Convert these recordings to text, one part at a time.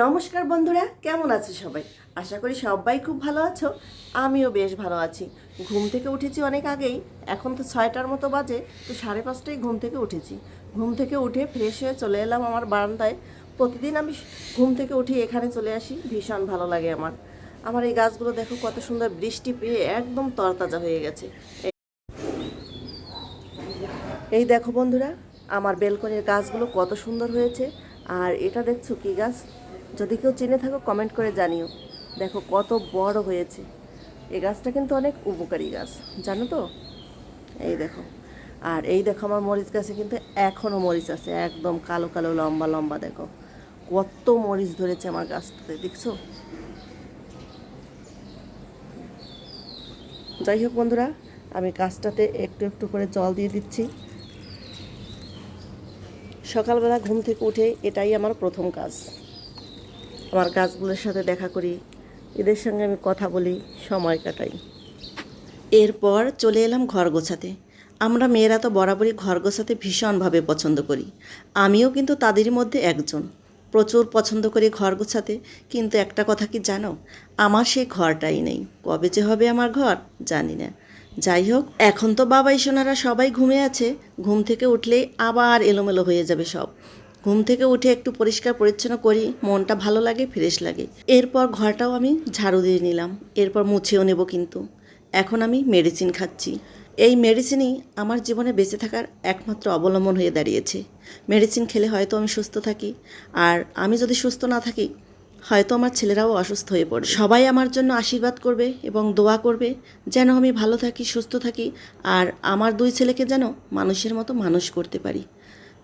নমস্কার বন্ধুরা, কেমন আছো সবাই? আশা করি সবাই খুব ভালো আছো, আমিও বেশ ভালো আছি। ঘুম থেকে উঠেছি অনেক আগেই, এখন তো ছয়টার মতো বাজে, তো সাড়ে পাঁচটায় ঘুম থেকে উঠেছি। ঘুম থেকে উঠে ফ্রেশ হয়ে চলে এলাম আমার বারান্দায়। প্রতিদিন আমি ঘুম থেকে উঠে এখানে চলে আসি, ভীষণ ভালো লাগে আমার। আমার এই গাছগুলো দেখো কত সুন্দর বৃষ্টি পেয়ে একদম তরতাজা হয়ে গেছে। এই দেখো বন্ধুরা, আমার বেলকনির গাছগুলো কত সুন্দর হয়েছে, আর এটা দেখছ কি গাছ? যদি কেউ চিনে থাকো কমেন্ট করে জানিও। দেখো কত বড় হয়েছে। এই গাছটা কিন্তু অনেক উপকারী গাছ, জানো তো? এই দেখো। আর এই দেখো আমার মরিচ গাছে কিন্তু এখনও মরিচ আছে, একদম কালো কালো, লম্বা লম্বা, দেখো। কত মরিচ ধরেছে আমার গাছটাতে, দেখছ? যাই হোক বন্ধুরা, আমি গাছটাতে একটু একটু করে জল দিয়ে দিচ্ছি। সকালবেলা ঘুম থেকে উঠে এটাই আমার প্রথম কাজ। আমার গাছগুলোর সাথে দেখা করি। এদের সঙ্গে আমি কথা বলি, সময় কাটাই। এরপর চলে এলাম ঘর গোছাতে। আমরা মেয়েরা তো বরাবরই ঘর গোছাতে ভীষণভাবে পছন্দ করি। আমিও কিন্তু তাদের মধ্যে একজন। প্রচুর পছন্দ করি ঘর গোছাতে, কিন্তু একটা কথা কি জানো? আমার সেই ঘরটাই নেই। কবে যে হবে আমার ঘর, জানি না। যাই হোক, এখন তো বাবাই সোনারা সবাই ঘুমে আছে। ঘুম থেকে উঠলেই আবার এলোমেলো হয়ে যাবে সব। ঘুম থেকে উঠে একটু পরিষ্কার পরিচ্ছন্ন করি, মনটা ভালো লাগে ফ্রেশ লাগে। এরপর ঘরটাও আমি ঝাড়ু দিয়ে নিলাম, এরপর মুছেও নেব কিন্তু। এখন আমি মেডিসিন খাচ্ছি। এই মেডিসিনই আমার জীবনে বেঁচে থাকার একমাত্র অবলম্বন হয়ে দাঁড়িয়েছে। মেডিসিন খেলে হয়তো আমি সুস্থ থাকি, আর আমি যদি সুস্থ না থাকি, হয়তো আমার ছেলেরাও অসুস্থ হয়ে পড়ে সবাই আমার জন্য আশীর্বাদ করবে এবং দোয়া করবে, যেন আমি ভালো থাকি, সুস্থ থাকি, আর আমার দুই ছেলেকে যেন মানুষের মতো মানুষ করতে পারি।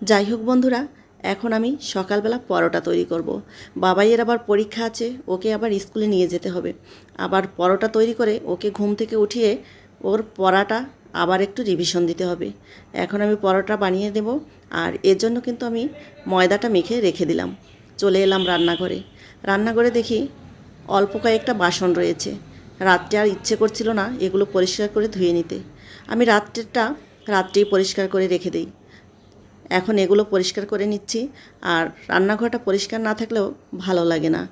যাই হোক বন্ধুরা এখন আমি সকালবেলা পরোটা তৈরি করব। বাবাইয়ের আবার পরীক্ষা আছে, ওকে আবার স্কুলে নিয়ে যেতে হবে। আবার পরোটা তৈরি করে ওকে ঘুম থেকে উঠিয়ে ওর পড়াটা আবার একটু রিভিশন দিতে হবে। এখন আমি পরোটা বানিয়ে দেব আর এর জন্য কিন্তু আমি ময়দাটা মেখে রেখে দিলাম। চলে এলাম রান্নাঘরে। রান্নাঘরে দেখি অল্প কয়েকটা বাসন রয়েছে। রাত্রে আর ইচ্ছে করছিল না এগুলো পরিষ্কার করে ধুয়ে নিতে। আমি রাত্রেরটা রাত্রেই পরিষ্কার করে রেখে দিই। এখন এগুলো পরিষ্কার করে নিচ্ছি। আর রান্নাঘরটা পরিষ্কার না থাকলেও ভালো লাগে না।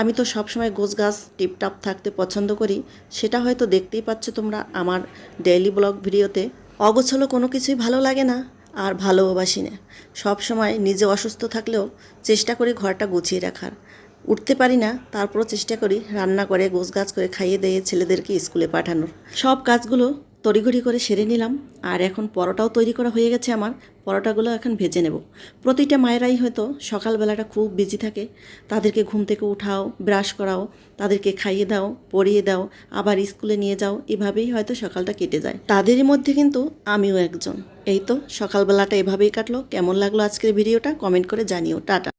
আমি তো সবসময় গোছ গাছ টিপটাপ থাকতে পছন্দ করি। সেটা হয়তো দেখতেই পাচ্ছ তোমরা আমার ডেইলি ব্লগ ভিডিওতে। অগোছলো কোনো কিছুই ভালো লাগে না আর ভালোবাসি না। সব সময় নিজে অসুস্থ থাকলেও চেষ্টা করি ঘরটা গুছিয়ে রাখার। উঠতে পারি না, তারপরও চেষ্টা করি রান্না করে গোছ গাছ করে খাইয়ে দিয়ে ছেলেদেরকে স্কুলে পাঠানোর। সব কাজগুলো তড়িঘড়ি করে সেরে নিলাম। আর এখন পরোটাও তৈরি করা হয়ে গেছে আমার। পরোটাগুলো এখন ভেজে নেব। প্রতিটা মায়েরাই হয়তো সকালবেলাটা খুব বিজি থাকে। তাদেরকে ঘুম থেকে উঠাও ব্রাশ করাও, তাদেরকে খাইয়ে দাও পরিয়ে দাও, আবার স্কুলে নিয়ে যাও, এভাবেই হয়তো সকালটা কেটে যায়। তাদেরই মধ্যে কিন্তু আমিও একজন। এই তো সকালবেলাটা এভাবেই কাটলো। কেমন লাগল আজকের ভিডিওটা? কমেন্ট করে জানিও। টাটা।